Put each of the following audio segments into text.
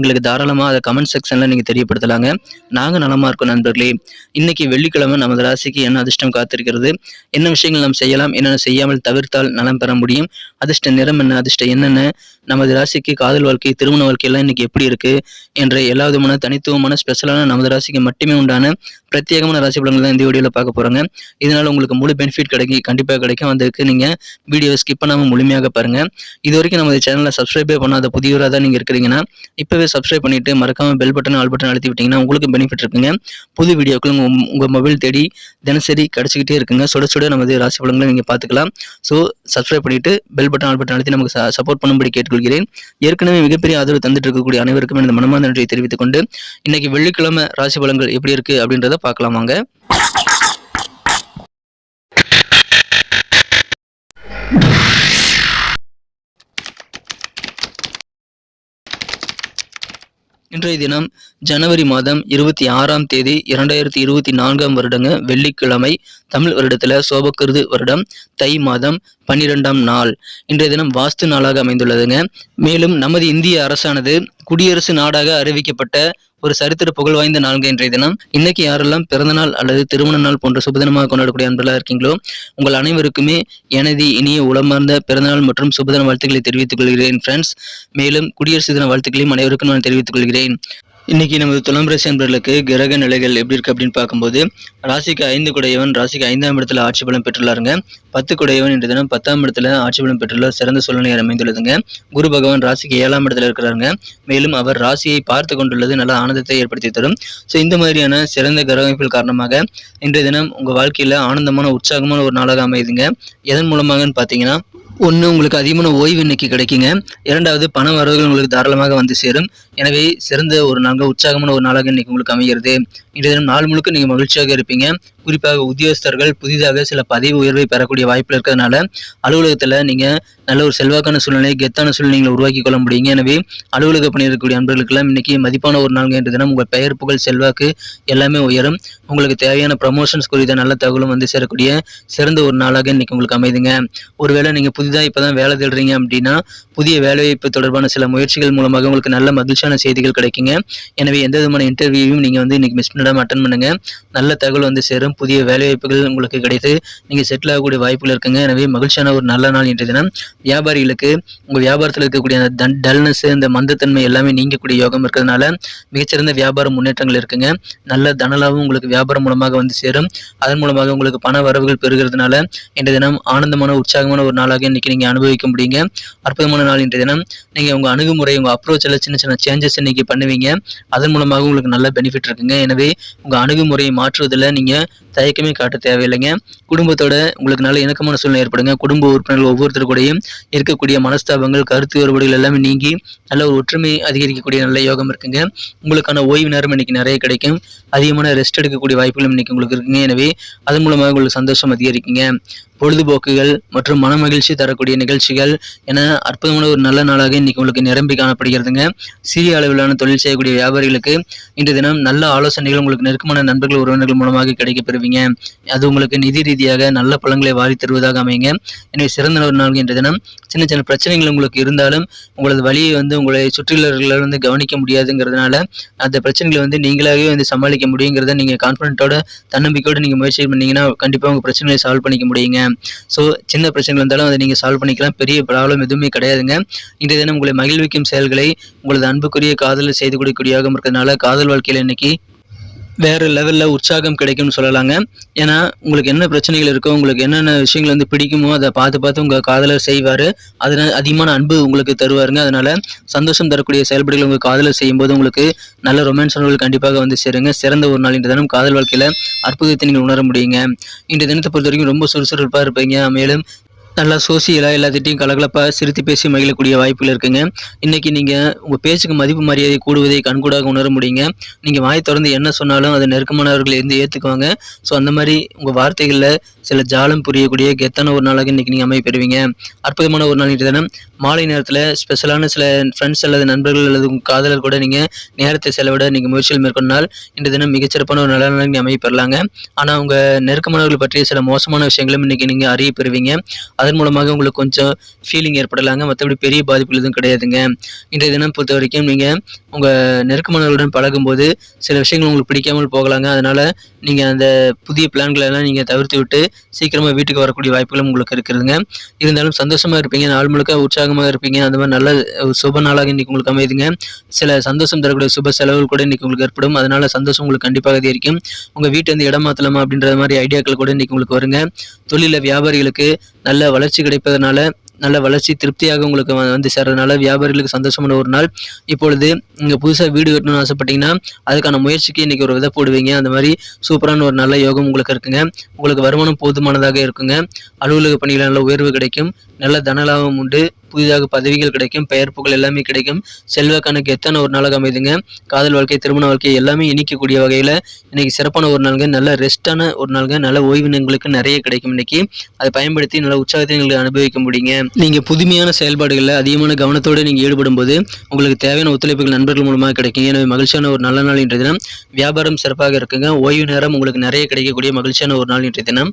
எங்களுக்கு தாராளமாக அதை கமெண்ட் செக்ஷனில் நீங்கள் தெரியப்படுத்தலாங்க. நாங்கள் நலமாக இருக்கோம் நண்பர்களே. இன்னைக்கு வெள்ளிக்கிழமை நமது ராசிக்கு என்ன அதிர்ஷ்டம் காத்திருக்கிறது? என்ன விஷயங்கள் நாம் செய்யலாம்? என்னென்ன செய்யாமல் தவிர்த்தால் நலம் பெற முடியும்? அதிர்ஷ்ட நிறம் என்ன? அதிர்ஷ்டம் என்னென்ன? நமது ராசிக்கு காதல் வாழ்க்கை திருமண வாழ்க்கையெல்லாம் இன்னைக்கு எப்படி இருக்கு? என்ற எல்லா விதமான தனித்துவமான ஸ்பெஷலான நமது ராசிக்கு மட்டுமே உண்டான பிரத்யேகமான ராசி பலன்கள் தான் இந்த வீடியோவில் பார்க்க போகிறோங்க இதனால உங்களுக்கு முழு பெனிஃபிட் கிடைக்கும் கண்டிப்பாக கிடைக்கும். அதுக்கு நீங்கள் வீடியோவை ஸ்கிப் பண்ணாமல் முழுமையாக பாருங்கள் இது வரைக்கும் நமது சேனலை சப்ஸ்கிரைபே பண்ணாத புதியவராக தான் நீங்கள் இருக்கிறீங்கன்னா இப்போவே சப்ஸ்கிரைப் பண்ணிட்டு மறக்காம பெல் பட்டன் ஆல் பட்டன் அழுத்தி விட்டீங்கன்னா உங்களுக்கு பெனிஃபிட் இருக்குங்க. புது வீடியோக்கள் உங்கள் உங்கள் மொபைல் தேடி தினசரி கிடச்சிக்கிட்டே இருக்குங்க. சுட சுட நமது ராசி பலன்களை நீங்கள் பார்த்துக்கலாம். ஸோ சப்ஸ்கிரைப் பண்ணிட்டு பெல் பட்டன் ஆல் பட்டன் அழுத்தி நமக்கு சப்போர்ட் பண்ணும்படி கேட்டுக்கொள்கிறேன். ஏற்கனவே மிகப்பெரிய ஆதரவு தந்துட்டு இருக்கக்கூடிய அனைவருக்கும் எனது மனமார்ந்த நன்றியை தெரிவித்துக் கொண்டு இன்னைக்கு வெள்ளிக்கிழமை ராசி பலன்கள் எப்படி இருக்கு அப்படின்றத பார்க்கலாம் வாங்க. இன்றைய தினம் ஜனவரி மாதம் இருபத்தி ஆறாம் தேதி இரண்டாயிரத்தி இருபத்தி நான்காம் வருடங்க வெள்ளிக்கிழமை தமிழ் வருடத்துல சோபக்கிருது வருடம் தை மாதம் பன்னிரெண்டாம் நாள். இன்றைய தினம் வாஸ்து நாளாக அமைந்துள்ளதுங்க. மேலும் நமது இந்திய அரசானது குடியரசு நாடாக அறிவிக்கப்பட்ட ஒரு சரித்திர புகழ் வாய்ந்த நான்கு இன்றைய தினம். இன்னைக்கு யாரெல்லாம் பிறந்த நாள் அல்லது திருமண நாள் போன்ற சுபதினமாக கொண்டாடக்கூடிய அன்பர்களாக இருக்கீங்களோ உங்கள் அனைவருக்குமே எனது இனிய உளமார்ந்த பிறந்தநாள் மற்றும் சுபதின வாழ்த்துக்களை தெரிவித்துக் கொள்கிறேன் ஃப்ரெண்ட்ஸ் மேலும் குடியரசு தின வாழ்த்துக்களையும் அனைவருக்கும் நான் தெரிவித்துக் கொள்கிறேன். இன்னைக்கு நமது துலாம் ராசி அன்பர்களுக்கு கிரக நிலைகள் எப்படி இருக்கு அப்படின்னு பார்க்கும்போது ராசிக்கு ஐந்து குடையவன் ராசிக்கு ஐந்தாம் இடத்துல ஆட்சி பலம் பெற்றுள்ளாருங்க. பத்து குடையவன் இன்று தினம் பத்தாம் இடத்துல ஆட்சி பலம் பெற்றுள்ள சிறந்த சூழ்நிலை அமைந்துள்ளதுங்க. குரு பகவான் ராசிக்கு ஏழாம் இடத்துல இருக்கிறாருங்க. மேலும் அவர் ராசியை பார்த்து கொண்டுள்ளது நல்ல ஆனந்தத்தை ஏற்படுத்தி தரும். ஸோ இந்த மாதிரியான சிறந்த கிரகமைப்பில் காரணமாக இன்றைய தினம் உங்கள் வாழ்க்கையில் ஆனந்தமான உற்சாகமான ஒரு நாளாக அமையுதுங்க. எதன் மூலமாகன்னு பார்த்தீங்கன்னா ஒன்று உங்களுக்கு அதிகமான ஓய்வு இன்னைக்கு கிடைக்குங்க. இரண்டாவது பண வரவுகள் உங்களுக்கு தாராளமாக வந்து சேரும். எனவே சிறந்த ஒரு நாளாக உற்சாகமான ஒரு நாளாக இன்னைக்கு உங்களுக்கு அமைகிறது. இன்றைய தினம் நாள் முழுக்க நீங்கள் மகிழ்ச்சியாக இருப்பீங்க. குறிப்பாக உத்தியோகஸ்தர்கள் புதிதாக சில பதவி உயர்வை பெறக்கூடிய வாய்ப்பில் இருக்கிறதுனால அலுவலகத்தில் நீங்கள் நல்ல ஒரு செல்வாக்கான சூழ்நிலை கெத்தான சூழ்நிலைகளை உருவாக்கி கொள்ள முடியுங்க. எனவே அலுவலக பணியிருக்கக்கூடிய அன்பர்களுக்கெல்லாம் இன்னைக்கு மதிப்பான ஒரு நாள் என்று தினம் உங்கள் பெயர் புகழ் செல்வாக்கு எல்லாமே உயரும். உங்களுக்கு தேவையான ப்ரமோஷன்ஸ் குறித்த நல்ல தகவலும் வந்து சேரக்கூடிய சிறந்த ஒரு நாளாக இன்னைக்கு உங்களுக்கு அமைதுங்க. ஒருவேளை நீங்கள் புதிதாக இப்போ தான் வேலை தேடுறீங்க அப்படின்னா புதிய வேலைவாய்ப்பு தொடர்பான சில முயற்சிகள் மூலமாக உங்களுக்கு நல்ல மகிழ்ச்சியான செய்திகள் கிடைக்குங்க. எனவே எந்த விதமான இன்டர்வியூவும் நீங்கள் வந்து இன்னைக்கு மிஸ் பண்ணாமல் அட்டன் பண்ணுங்கள் நல்ல தகவல் வந்து சேரும். புதிய வேலைவாய்ப்புகள் உங்களுக்கு கிடைத்து நீங்கள் செட்டில் ஆகக்கூடிய வாய்ப்புகள் இருக்குங்க. எனவே மகிழ்ச்சியான ஒரு நல்ல நாள் இன்றைய தினம். வியாபாரிகளுக்கு உங்கள் வியாபாரத்தில் இருக்கக்கூடிய அந்த தன் டல்னஸ் இந்த மந்தத்தன்மை எல்லாமே நீங்கக்கூடிய யோகம் இருக்கிறதுனால மிகச்சிறந்த வியாபார முன்னேற்றங்கள் இருக்குங்க. நல்ல தனலாவும் உங்களுக்கு வியாபாரம் மூலமாக வந்து சேரும். அதன் மூலமாக உங்களுக்கு பண வரவுகள் பெறுகிறதுனால இன்றைய தினம் ஆனந்தமான உற்சாகமான ஒரு நாளாக இன்றைக்கி நீங்கள் அனுபவிக்க முடியுங்க. அற்புதமான நாள் இன்றைய தினம். நீங்கள் உங்கள் அணுகுமுறை உங்கள் அப்ரோச்சில் சின்ன சின்ன சேஞ்சஸ் இன்னைக்கு பண்ணுவீங்க. அதன் மூலமாக உங்களுக்கு நல்ல பெனிஃபிட் இருக்குங்க. எனவே உங்கள் அணுகுமுறையை மாற்றுவதில் நீங்கள் தயக்கமே காட்ட தேவையில்லைங்க. குடும்பத்தோட உங்களுக்கு நல்ல இணக்கமான சூழ்நிலை ஏற்படுங்க. குடும்ப உறுப்பினர்கள் ஒவ்வொருத்தர் கூடயும் இருக்கக்கூடிய மனஸ்தாபங்கள் கருத்து வேறுபாடுகள் எல்லாமே நீங்கி நல்ல ஒரு ஒற்றுமை அதிகரிக்கக்கூடிய நல்ல யோகம் இருக்குங்க. உங்களுக்கான ஓய்வு நேரம் இன்னைக்கு நிறைய கிடைக்கும். அதிகமான ரெஸ்ட் எடுக்கக்கூடிய வாய்ப்புகளும் இன்னைக்கு உங்களுக்கு இருக்குங்க. எனவே அதன் மூலமாக உங்களுக்கு சந்தோஷம் அதிகரிக்குங்க. பொழுதுபோக்குகள் மற்றும் மனமகிழ்ச்சி தரக்கூடிய நிகழ்ச்சிகள் என அற்புதமான ஒரு நல்ல நாளாக இன்னைக்கு உங்களுக்கு நிரம்பி காணப்படுகிறதுங்க. சிறிய அளவிலான தொழில் செய்யக்கூடிய வியாபாரிகளுக்கு இன்று தினம் நல்ல ஆலோசனைகள் உங்களுக்கு நெருக்கமான நண்பர்கள் உறவினர்கள் மூலமாக கிடைக்க பெறுவீங்க அது உங்களுக்கு நிதி ரீதியாக நல்ல பழங்களை வாரி தருவதாக அமையுங்க. எனவே சிறந்த ஒரு நாள் இன்று தினம். சின்ன சின்ன பிரச்சனைகள் உங்களுக்கு இருந்தாலும் உங்களது வழியை வந்து உங்களை சுற்றியுள்ளவர்கள் வந்து கவனிக்க முடியாதுங்கிறதுனால அந்த பிரச்சனைகளை வந்து நீங்களாகவே வந்து சமாளிக்க முடியுங்கிறத நீங்கள் கான்ஃபிடென்ட்டோட தன்னம்பிக்கையோடு நீங்கள் முயற்சி பண்ணீங்கன்னா கண்டிப்பாக உங்கள் பிரச்சனைகளை சால்வ் பண்ணிக்க முடியுங்க. ஸோ சின்ன பிரச்சனைகள் இருந்தாலும் அதை நீங்கள் சால்வ் பண்ணிக்கலாம். பெரிய ப்ராப்ளம் எதுவுமே கிடையாதுங்க. இன்றைய தினம் உங்களை மகிழ்விக்கும் செயல்களை உங்களது அன்புக்குரிய காதலில் செய்து கொடுக்கக்கூடியதாக இருக்கிறதுனால காதல் வாழ்க்கையில் இன்னைக்கு வேறு லெவலில் உற்சாகம் கிடைக்கும்னு சொல்லலாங்க. ஏன்னா உங்களுக்கு என்ன பிரச்சனைகள் இருக்கோ உங்களுக்கு என்னென்ன விஷயங்கள் வந்து பிடிக்குமோ அதை பார்த்து பார்த்து உங்கள் காதலர் செய்வார். அதனால் அதிகமான அன்பு உங்களுக்கு தருவாருங்க. அதனால் சந்தோஷம் தரக்கூடிய செயல்பாடுகள் உங்கள் காதலர் செய்யும்போது உங்களுக்கு நல்ல ரொமான்ஸ் உணர்வுகள் கண்டிப்பாக வந்து சேருங்க. சிறந்த ஒரு நாள் இன்று தினம் காதல் வாழ்க்கையில் அற்புதத்தை நீங்கள் உணர முடியுங்க. இன்றைய தினத்தை பொறுத்த வரைக்கும் ரொம்ப சுறுசுறுப்பாக இருப்பீங்க. மேலும் நல்லா சோசியலாக எல்லாத்திட்டையும் கலகலப்பாக சிரித்து பேசி மகிழக்கூடிய வாய்ப்புகள் இருக்குங்க. இன்றைக்கி நீங்கள் உங்கள் பேச்சுக்கு மதிப்பு மரியாதை கூடுவதை கண்கூடாக உணர முடியுங்க. நீங்கள் வாய் திறந்து என்ன சொன்னாலும் அதை நெருக்கமானவர்கள் இருந்து ஏற்றுக்குவாங்க ஸோ அந்த மாதிரி உங்கள் வார்த்தைகளில் சில ஜாலம் புரியக்கூடிய கெத்தான ஒரு நாளாக இன்றைக்கி நீங்கள் அமைய பெறுவீங்க. அற்புதமான ஒரு நாள் இன்றைய தினம். மாலை நேரத்தில் ஸ்பெஷலான சில ஃப்ரெண்ட்ஸ் அல்லது நண்பர்கள் அல்லது உங்கள் காதலர் கூட நீங்கள் நேரத்தை செலவிட நீங்கள் முயற்சிகள் மேற்கொண்டால் இன்றைய தினம் மிகச்சிறப்பான ஒரு நல்ல நாளாக நீங்கள் அமைய பெறலாங்க. ஆனால் உங்கள் நெருக்கமானவர்கள் பற்றிய சில மோசமான விஷயங்களும் இன்றைக்கி நீங்கள் அறிய பெறுவீங்க. அதன் மூலமாக உங்களுக்கு கொஞ்சம் ஃபீலிங் ஏற்படலாங்க. மற்றபடி பெரிய பாதிப்புகள் எதுவும் கிடையாதுங்க. இன்றைய தினம் பொறுத்த வரைக்கும் நீங்கள் உங்கள் நெருக்கமானவர்களுடன் பழகும்போது சில விஷயங்கள் உங்களுக்கு பிடிக்காமல் போகலாங்க. அதனால் நீங்கள் அந்த புதிய பிளான்களை எல்லாம் நீங்கள் தவிர்த்து விட்டு சீக்கிரமாக வீட்டுக்கு வரக்கூடிய வாய்ப்புகளும் உங்களுக்கு இருக்குதுங்க. இருந்தாலும் சந்தோஷமாக இருப்பீங்க. நாள் முழுக்க உற்சாகமாக இருப்பீங்க. அந்த மாதிரி நல்ல சுப நாளாக இன்றைக்கி உங்களுக்கு அமையுதுங்க. சில சந்தோஷம் தரக்கூடிய சுப செலவுகள் கூட இன்றைக்கி உங்களுக்கு ஏற்படும். அதனால் சந்தோஷம் உங்களுக்கு கண்டிப்பாக அதிகரிக்கும். உங்கள் வீட்டு வந்து இடம் மாற்றலாமா அப்படின்ற மாதிரி ஐடியாக்கள் கூட இன்றைக்கி உங்களுக்கு வருங்க. தொழிலில் வியாபாரிகளுக்கு நல்ல வளர்ச்சி கிடைப்பதனால நல்ல வளர்ச்சி திருப்தியாக உங்களுக்கு வந்து சேர்றதுனால வியாபாரிகளுக்கு சந்தோஷமான ஒரு நாள். இப்பொழுது நீங்கள் புதுசாக வீடு கட்டணும்னு ஆசைப்பட்டீங்கன்னா அதுக்கான முயற்சிக்கு இன்றைக்கி ஒரு விதை போடுவீங்க. அந்த மாதிரி சூப்பரான ஒரு நல்ல யோகம் உங்களுக்கு இருக்குங்க. உங்களுக்கு வருமானம் போதுமானதாக இருக்குங்க. அலுவலக பணியில் நல்ல உயர்வு கிடைக்கும். நல்ல தனலாபம் உண்டு. புதிதாக பதவிகள் கிடைக்கும் பெயர் புகழ் எல்லாமே கிடைக்கும். செல்வக்கணக்கு எத்தனை ஒரு நாளாக அமைதுங்க. காதல் வாழ்க்கை திருமண வாழ்க்கை எல்லாமே இணைக்கக்கூடிய வகையில் இன்னைக்கு சிறப்பான ஒரு நாளுங்க. நல்ல ரெஸ்டான ஒரு நாளுங்க. நல்ல ஓய்வு உங்களுக்கு நிறைய கிடைக்கும் இன்னைக்கு. அதை பயன்படுத்தி நல்ல உற்சாகத்தை நீங்கள் அனுபவிக்க முடியுங்க. நீங்கள் புதுமையான செயல்பாடுகளில் அதிகமான கவனத்தோடு நீங்கள் ஈடுபடும் போது உங்களுக்கு தேவையான ஒத்துழைப்புகள் நண்பர்கள் மூலமாக கிடைக்கும் எனவே மகிழ்ச்சியான ஒரு நல்ல நாள் இன்றைய தினம். வியாபாரம் சிறப்பாக இருக்குங்க. ஓய்வு நேரம் உங்களுக்கு நிறைய கிடைக்கக்கூடிய மகிழ்ச்சியான ஒரு நாள் இன்றைய தினம்.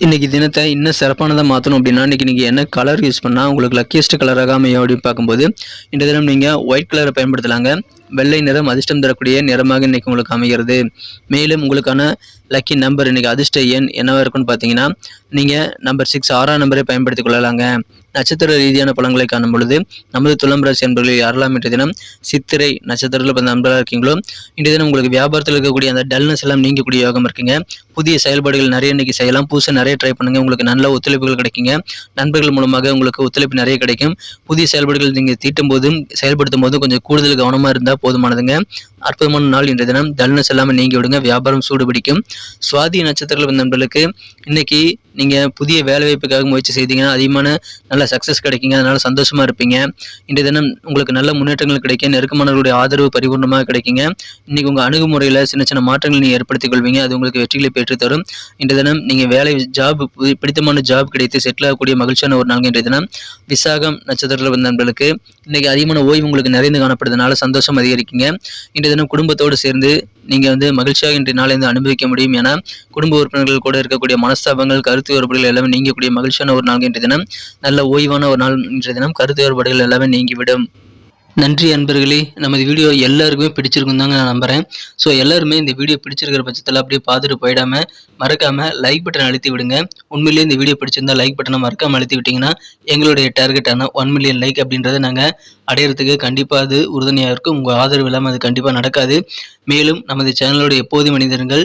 இன்றைக்கி தினத்தை இன்னும் சிறப்பானதாக மாற்றணும் அப்படின்னா இன்னைக்கு நீங்கள் என்ன கலர் யூஸ் பண்ணால் உங்களுக்கு லக்கியஸ்ட் கலராக அமையும் அப்படின்னு பார்க்கும்போது இந்த தினம் நீங்கள் ஒயிட் கலரை பயன்படுத்தலாங்க. வெள்ளை நிறம் அதிர்ஷ்டம் தரக்கூடிய நிறமாக இன்னைக்கு உங்களுக்கு அமைகிறது. மேலும் உங்களுக்கான லக்கி நம்பர் இன்றைக்கி அதிர்ஷ்ட எண் என்னவாக இருக்குன்னு பார்த்தீங்கன்னா நீங்கள் நம்பர் சிக்ஸ் ஆறாம் நம்பரை பயன்படுத்திக் கொள்ளலாங்க. நட்சத்திர ரீதியான பலன்களை காணும் பொழுது நமது துலாம் ராசி அன்பர்களில் யாரெல்லாம் இன்றைய தினம் சித்திரை நட்சத்திரத்தில் பிறந்த நண்பராக இருக்கீங்களோ இன்றைய தினம் உங்களுக்கு வியாபாரத்தில் இருக்கக்கூடிய அந்த டல்னஸ் எல்லாம் நீங்கக்கூடிய யோகம் இருக்குங்க. புதிய செயல்பாடுகள் நிறைய இன்னைக்கு செய்யலாம். புதுசாக நிறைய ட்ரை பண்ணுங்க. உங்களுக்கு நல்ல ஒத்துழைப்புகள் கிடைக்குங்க. நண்பர்கள் மூலமாக உங்களுக்கு ஒத்துழைப்பு நிறைய கிடைக்கும். புதிய செயல்பாடுகள் நீங்கள் தீட்டும் போதும் செயல்படுத்தும் போதும் கொஞ்சம் கூடுதல் கவனமாக இருந்தால் போதுமானதுங்க. அற்புதமான நாள் இன்றைய தினம். டல்னஸ் எல்லாமே நீங்கி விடுங்க. வியாபாரம் சூடு பிடிக்கும் சுவாதி நட்சத்திரத்தில் வந்த நண்பர்களுக்கு இன்னைக்கு நீங்கள் புதிய வேலை வாய்ப்புக்காக முயற்சி செய்தீங்கன்னா அதிகமான நல்ல சக்ஸஸ் கிடைக்குங்க. அதனால் சந்தோஷமா இருப்பீங்க. இன்றைய தினம் உங்களுக்கு நல்ல முன்னேற்றங்கள் கிடைக்கும் நெருக்கமானவர்களுடைய ஆதரவு பரிபூர்ணமாக கிடைக்குங்க. இன்னைக்கு உங்கள் அணுகுமுறையில் சின்ன சின்ன மாற்றங்கள் நீங்கள் ஏற்படுத்திக் கொள்வீங்க அது உங்களுக்கு வெற்றிகளை பெற்றுத்தரும் இன்றைய தினம் நீங்கள் வேலை ஜாப் பிடித்தமான ஜாப் கிடைத்து செட்டில் ஆகக்கூடிய மகிழ்ச்சியான ஒரு நாள் இன்றைய தினம். விசாகம் நட்சத்திரத்தில் வந்த நண்பர்களுக்கு இன்றைக்கி அதிகமான ஓய்வு உங்களுக்கு நிறைந்து காணப்படுறதுனால சந்தோஷம் அதிகரிக்குங்க. இன்றைய தினம் குடும்பத்தோடு சேர்ந்து நீங்கள் வந்து மகிழ்ச்சியாக இன்றைய நாளை வந்து அனுபவிக்க முடியும். என குடும்ப உறுப்பினர்கள் கூட இருக்கக்கூடிய மனஸ்தாபங்கள் கருத்து கருத்து வேறுபாடுகள் எல்லாமே நீங்கக்கூடிய மகிழ்ச்சியான ஒரு நாள் இன்றைய தினம் நல்ல ஓய்வான ஒரு நாள் இன்றைய தினம் கருத்து வேறுபாடுகள் எல்லாமே நீங்கிவிடும். நன்றி அன்பர்களே. நமது வீடியோ எல்லாருக்குமே பிடிச்சிருக்கும் தாங்க நான் நம்புகிறேன் ஸோ எல்லாருமே இந்த வீடியோ பிடிச்சிருக்கிற பட்சத்தில் அப்படியே பார்த்துட்டு போயிடாமல் மறக்காம லைக் பட்டன் அழுத்தி விடுங்க. உண்மையிலேயே இந்த வீடியோ பிடிச்சிருந்தா லைக் பட்டனை மறக்காமல் அழுத்தி விட்டிங்கன்னா எங்களுடைய டார்கெட்டான ஒன் மில்லியன் லைக் அப்படின்றத நாங்கள் அடையிறதுக்கு கண்டிப்பாக அது உறுதுணையாக இருக்கும். உங்கள் ஆதரவு இல்லாமல் அது கண்டிப்பாக நடக்காது. மேலும் நமது சேனலோட எப்போது மனிதர்கள்